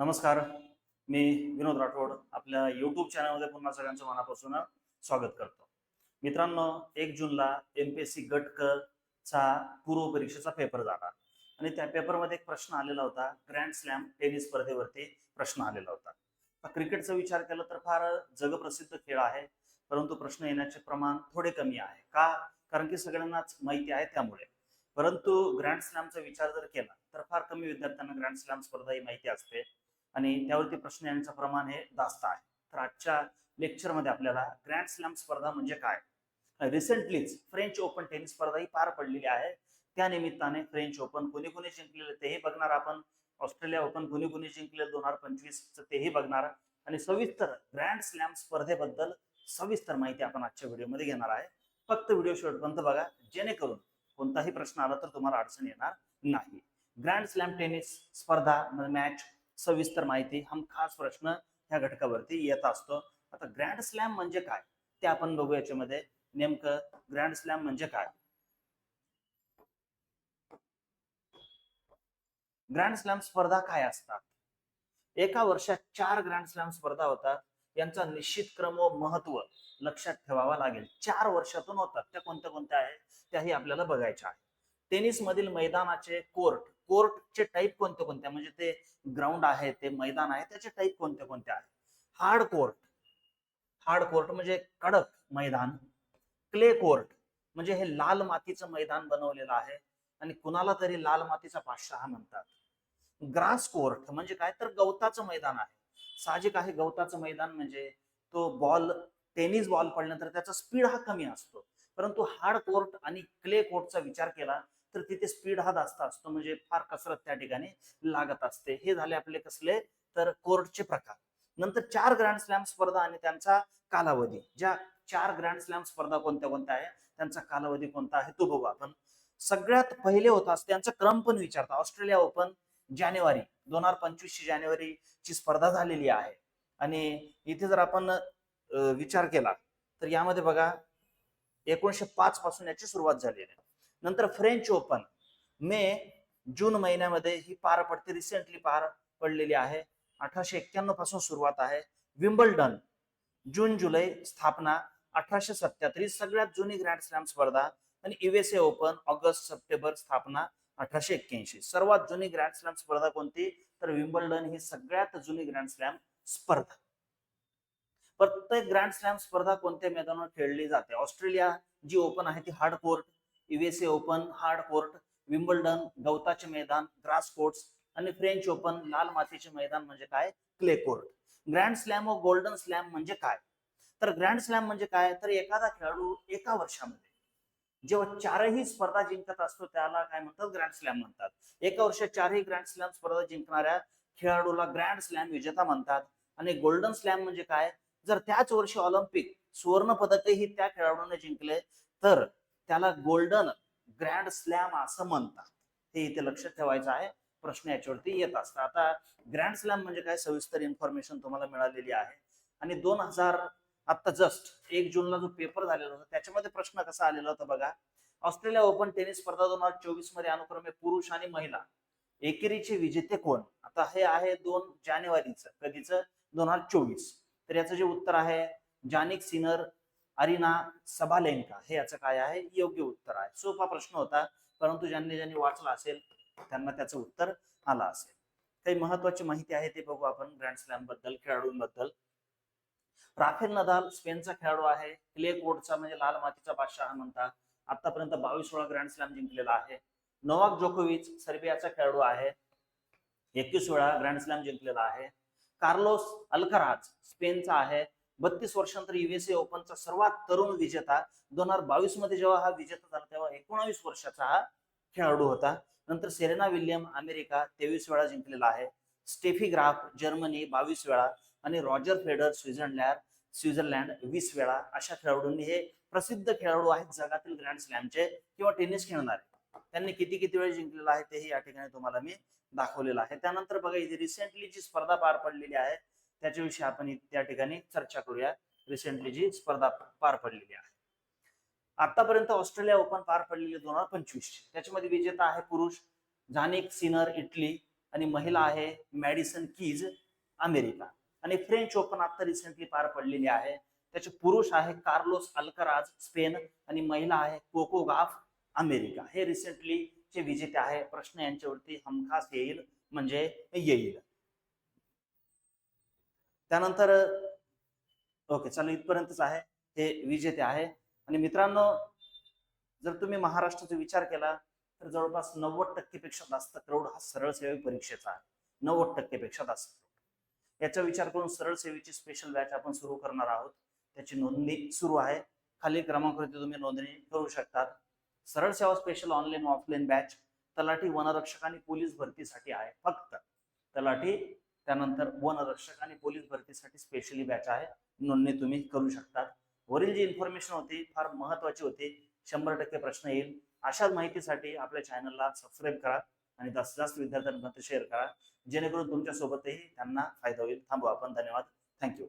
नमस्कार. मी विनोद राठोड आपल्या युट्यूब चॅनलमध्ये पुन्हा सगळ्यांचं मनापासून स्वागत करतो. मित्रांनो एक जूनला एम पी एस सी गटकचा चा पूर्व परीक्षेचा पेपर झाला. आणि त्या पेपरमध्ये एक प्रश्न आलेला होता. ग्रँड स्लॅम टेनिस स्पर्धेवरती प्रश्न आलेला होता. क्रिकेटचा विचार केला तर फार जगप्रसिद्ध खेळ आहे. परंतु प्रश्न येण्याचे प्रमाण थोडे कमी आहे. का? कारण की सगळ्यांनाच माहिती आहे त्यामुळे. परंतु ग्रँड स्लॅमचा विचार जर केला तर फार कमी विद्यार्थ्यांना ग्रँड स्लॅम स्पर्धा ही माहिती असते. आणि त्यावरती प्रश्न येण्याचं प्रमाण हे जास्त आहे. तर आजच्या लेक्चरमध्ये आपल्याला ग्रँड स्लॅम स्पर्धा म्हणजे काय? रिसेंटलीच फ्रेंच ओपन टेनिस स्पर्धा ही पार पडलेली आहे. त्या निमित्ताने फ्रेंच ओपन कोणी कोणी जिंकलेले तेही बघणार आपण. ऑस्ट्रेलिया ओपन कोणी कोणी जिंकले दोन हजार पंचवीस तेही बघणार. आणि सविस्तर ग्रँड स्लॅम स्पर्धेबद्दल सविस्तर माहिती आपण आजच्या व्हिडिओमध्ये घेणार आहे. फक्त व्हिडिओ शेवटपर्यंत बघा. जेणेकरून कोणताही प्रश्न आला तर तुम्हाला अडचण येणार नाही. ग्रँड स्लॅम टेनिस स्पर्धा मॅच सविस्तर माहिती हम खास प्रश्न ह्या घटकावरती येत असतो. आता ग्रँड स्लॅम म्हणजे काय? ते आपण बघू याच्यामध्ये. नेमकं ग्रँड स्लॅम म्हणजे काय? ग्रँड स्लॅम स्पर्धा काय असतात? एका वर्षात चार ग्रँड स्लॅम स्पर्धा होतात. यांचा निश्चित क्रम व महत्त्व लक्षात ठेवावा लागेल. चार वर्षातून होतात. त्या कोणत्या कोणत्या आहे त्याही आपल्याला बघायच्या आहे टेनिस मधील मैदानाचे कोर्ट कोर्टचे टाईप कोणते कोणते? म्हणजे ते ग्राउंड आहे ते मैदान आहे त्याचे टाईप कोणते कोणते आहे हार्ड कोर्ट हार्ड कोर्ट म्हणजे कडक मैदान. क्ले कोर्ट म्हणजे हे लाल मातीचं मैदान बनवलेलं आहे आणि कुणाला तरी लाल मातीचा पाचशहा म्हणतात. ग्रास कोर्ट म्हणजे काय? तर गवताचं मैदान आहे. साहजिक आहे गवताचं मैदान म्हणजे तो बॉल टेनिस बॉल पडल्यानंतर त्याचा स्पीड हा कमी असतो. परंतु हार्ड कोर्ट आणि क्ले कोर्टचा विचार केला तर तिथे स्पीड हा जास्त असतो म्हणजे फार कसरत त्या ठिकाणी लागत असते. हे झाले आपले कसले? तर कोर्टचे प्रकार. नंतर चार ग्रँड स्लॅम स्पर्धा आणि त्यांचा कालावधी. ज्या चार ग्रँड स्लॅम स्पर्धा कोणत्या कोणत्या आहे? त्यांचा कालावधी कोणता आहे? तो बघू आपण. सगळ्यात पहिले होता त्यांचा क्रम पण विचारता ऑस्ट्रेलिया ओपन जानेवारी दोन हजार पंचवीस जानेवारी ची स्पर्धा झालेली आहे. आणि इथे जर आपण विचार केला तर यामध्ये बघा एकोणीशे पाच पासून याची सुरुवात झालेली आहे. नंतर फ्रेंच ओपन मे जून महिन्यामध्ये ही पार पडते. रिसेंटली पार पडलेली आहे. अठराशे एक्क्याण्णवपासून सुरुवात आहे. विम्बल्डन जून जुलै स्थापना. अठराशे सत्याहत्तर ही सगळ्यात जुनी ग्रँड स्लॅम स्पर्धा. आणि युएसए ओपन ऑगस्ट सप्टेंबर स्थापना. अठराशे एक्क्याऐंशी. सर्वात जुनी ग्रँड स्लॅम स्पर्धा कोणती? तर विम्बल्डन ही सगळ्यात जुनी ग्रँड स्लॅम स्पर्धा. प्रत्येक ग्रँड स्लॅम स्पर्धा कोणत्या मैदानावर खेळली जाते? ऑस्ट्रेलिया जी ओपन आहे ती hard court USA open hard court Wimbledon गवताचे मैदान ग्रास कोर्ट्स आणि फ्रेंच ओपन लाल मातीचे मैदान म्हणजे काय? क्ले कोर्ट ग्रँड स्लॅम व गोल्डन स्लॅम म्हणजे काय? तर ग्रँड स्लॅम म्हणजे काय? तर एखादा खेळाडू एका वर्षामध्ये जेव्हा चारही स्पर्धा जिंकत असतो त्याला काय म्हणतात? ग्रँड स्लॅम म्हणतात. एका वर्षात चारही ग्रँड स्लॅम स्पर्धा जिंकणाऱ्या खेळाडूला ग्रँड स्लॅम विजेता म्हणतात. आणि गोल्डन स्लॅम म्हणजे काय? जर त्याच वर्षी ऑलिम्पिक सुवर्ण पदकही त्या खेळाडूने जिंकले तर त्याला गोल्डन ग्रँड स्लॅम असं म्हणतात. हे इथे लक्षात ठेवायचं आहे. प्रश्न याच्यावरती येत असतात. आता ग्रँड स्लॅम म्हणजे काय? सविस्तर इन्फॉर्मेशन तुम्हाला मिळालेली आहे. आणि दोन हजार आता जस्ट एक जूनला जो पेपर झालेला होता त्याच्यामध्ये प्रश्न कसा आलेला होता बघा. ऑस्ट्रेलिया ओपन टेनिस स्पर्धा दोन हजार चोवीसमध्ये अनुक्रमे पुरुष आणि महिला. एकेरीचे विजेते कोण? आता हे आहे दोन जानेवारीचं कधीचं? दोन हजार चोवीस. तर याचं जे उत्तर आहे जानिक सिनर अरिना सबालेंका. हे याचं काय आहे? योग्य उत्तर आहे. सोपा प्रश्न होता परंतु ज्यांनी ज्यांनी वाचला असेल त्यांना त्याचं उत्तर आलं असेल. काही महत्वाची माहिती आहे ते बघू आपण ग्रँड स्लॅमबद्दल खेळाडूंबद्दल. राफेल नदाल स्पेनचा खेळाडू आहे. क्ले कोर्टचा म्हणजे लाल मातीचा बादशाह म्हणतात आतापर्यंत बावीस वेळा ग्रँड स्लॅम जिंकलेला आहे. नोवाक जोकोविच सर्बियाचा खेळाडू आहे. एकवीस वेळा ग्रँड स्लॅम जिंकलेला आहे. कार्लोस अल्कराज स्पेनचा आहे. बत्तीस वर्षांतर युएसए ओपनचा सर्वात तरुण विजेता दोन हजार बावीसमध्ये जेव्हा हा विजेता झाला तेव्हा एकोणावीस वर्षाचा हा खेळाडू होता. नंतर सेरेना विल्यम अमेरिका तेवीस वेळा जिंकलेला आहे. स्टेफी ग्राफ जर्मनी बावीस वेळा. आणि रॉजर फेडर स्वित्झर्लंड स्वित्झर्लंड वीस वेळा. अशा खेळाडूंनी हे प्रसिद्ध खेळाडू आहेत जगातील ग्रँड स्लॅमचे किंवा टेनिस खेळणारे. त्यांनी किती किती वेळ जिंकलेला आहे तेही या ठिकाणी तुम्हाला मी दाखवलेलं आहे. त्यानंतर बघा इथे रिसेंटली जी स्पर्धा पार पडलेली आहे त्याच्याविषयी आपण त्या ठिकाणी चर्चा करूया. रिसेंटली जी स्पर्धा पार पडलेली आहे. आतापर्यंत ऑस्ट्रेलिया ओपन पार पडलेली दोन हजार पंचवीस त्याच्यामध्ये विजेता आहे पुरुष झानिक सिनर इटली आणि महिला आहे मॅडिसन कीज अमेरिका. आणि फ्रेंच ओपन आता रिसेंटली पार पडलेली आहे. त्याचे पुरुष आहे कार्लोस अल्कराज स्पेन आणि महिला आहे कोको गाफ अमेरिका. हे रिसेंटली चे विजेते आहे. प्रश्न यांच्यावरती हमखास येईल म्हणजे येईल. त्यानंतर ओके चालू इथपर्यंतच आहे. हे विजेते आहे. आणि मित्रांनो जर तुम्ही महाराष्ट्राचा विचार केला तर जवळपास नव्वद टक्केपेक्षा जास्त क्रौड हा सरळ सेवी परीक्षेचा आहे. नव्वद टक्केपेक्षा जास्त. याचा विचार करून सरळ सेवेची स्पेशल बॅच आपण सुरू करणार आहोत. त्याची नोंदणी सुरू आहे. खाली क्रमांकावरती तुम्ही नोंदणी करू शकतात. सरळ सेवा स्पेशल ऑनलाईन ऑफलाईन बॅच तलाठी वनरक्षक आणि पोलीस भरतीसाठी आहे. फक्त तलाठी त्यानंतर वनरक्षक आणि पोलीस भरतीसाठी स्पेशली बॅच आहे. नोंदणी तुम्ही करू शकतात. वरील जी इन्फॉर्मेशन होती फार महत्वाची होती शंभर टक्के प्रश्न येईल. अशाच माहितीसाठी आपल्या चॅनलला सबस्क्राईब करा आणि जास्तीत जास्त विद्यार्थ्यांपर्यंत शेअर करा. जेणेकरून तुमच्यासोबतही त्यांना फायदा होईल. थांबू आपण. धन्यवाद. थँक्यू